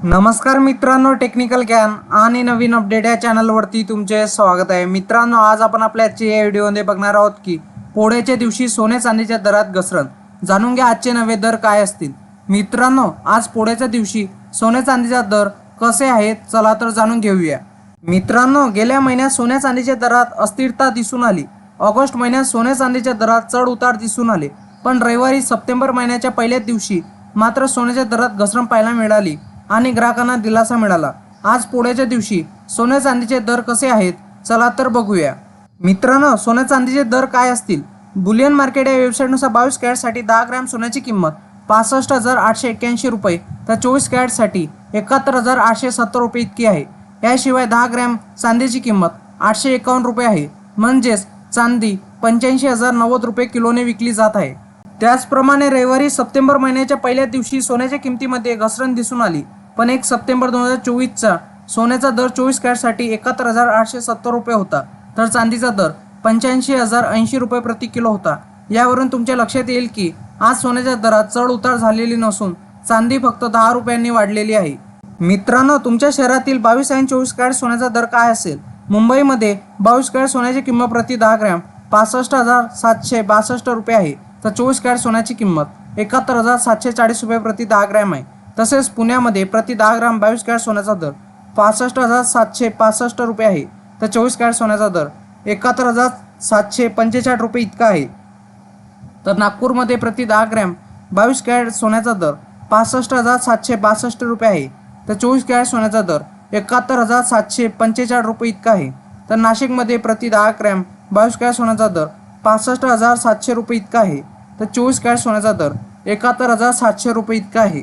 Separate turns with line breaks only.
नमस्कार मित्रांनो टेक्निकल ज्ञान आणि नवीन अपडेट या चॅनलवरती तुमचे स्वागत आहे. मित्रांनो आज आपण आपल्या आजच्या या व्हिडिओमध्ये बघणार आहोत की पोळ्याच्या दिवशी सोने चांदीच्या दरात घसरण. जाणून घ्या आजचे नवे दर काय असतील. मित्रांनो आज पोळ्याच्या दिवशी सोने चांदीचा दर कसे आहेत चला तर जाणून घेऊया. मित्रांनो गेल्या महिन्यात सोन्या चांदीच्या दरात अस्थिरता दिसून आली. ऑगस्ट महिन्यात सोन्या चांदीच्या दरात चढ उतार दिसून आले. पण रविवारी सप्टेंबर महिन्याच्या पहिल्याच दिवशी मात्र सोन्याच्या दरात घसरण पाहायला मिळाली. आणि ग्राहकांना दिलासा मिळाला. आज पोळ्याच्या दिवशी सोन्या चांदीचे दर कसे आहेत चला तर बघूया. मित्रांनो सोन्या चांदीचे दर काय असतील? बुलियन मार्केट या वेबसाईटनुसार बावीस कॅरेटसाठी दहा ग्रॅम सोन्याची किंमत पासष्ट हजार आठशे एक्क्याऐंशी रुपये. तर चोवीस कॅरेटसाठी एकाहत्तर हजार आठशे सत्तर रुपये इतकी आहे. याशिवाय दहा ग्रॅम चांदीची किंमत आठशे एकावन्न रुपये आहे. म्हणजेच चांदी पंच्याऐंशी हजार नव्वद रुपये किलोने विकली जात आहे. त्याचप्रमाणे रविवारी सप्टेंबर महिन्याच्या पहिल्या दिवशी सोन्याच्या किमतीमध्ये घसरण दिसून आली. पण एक सप्टेंबर दोन हजार चोवीसचा सोन्याचा दर चोवीस कॅरेटसाठी एकाहत्तर हजार आठशे सत्तर रुपये होता. तर चांदीचा दर पंच्याऐंशी हजार ऐंशी रुपये प्रति किलो होता. यावरून तुमच्या लक्षात येईल की आज सोन्याच्या दरात चढ उतार झालेली नसून चांदी फक्त दहा रुपयांनी वाढलेली आहे. मित्रांनो तुमच्या शहरातील बावीस आणि चोवीस कॅरेट सोन्याचा दर काय असेल? मुंबईमध्ये बावीस कॅरेट सोन्याची किंमत प्रति दहा ग्रॅम पासष्ट हजार सातशे बासष्ट रुपये आहे. तर चोवीस कॅरेट सोन्याची किंमत एकाहत्तर हजार सातशे चाळीस रुपये प्रति दहा ग्रॅम आहे. तसेच पुण्यामध्ये प्रति दहा ग्राम बावीस कॅरेट सोन्याचा दर पासष्ट हजार सातशे पासष्ट रुपये आहे. तर चोवीस कॅरेट सोन्याचा दर एकाहत्तर हजार सातशे पंचेचाळीस रुपये इतका आहे. तर नागपूरमध्ये प्रति दहा ग्रॅम बावीस कॅरेट सोन्याचा दर पासष्ट हजार सातशे बासष्ट रुपये आहे. तर चोवीस कॅरेट सोन्याचा दर एकाहत्तर हजार सातशे पंचेचाळीस रुपये इतका आहे. तर नाशिकमध्ये प्रति दहा ग्रॅम बावीस कॅरेट सोन्याचा दर पासष्ट हजार सातशे रुपये इतका आहे. तर चोवीस कॅरेट सोन्याचा दर एकाहत्तर हजार सातशे रुपये इतका आहे.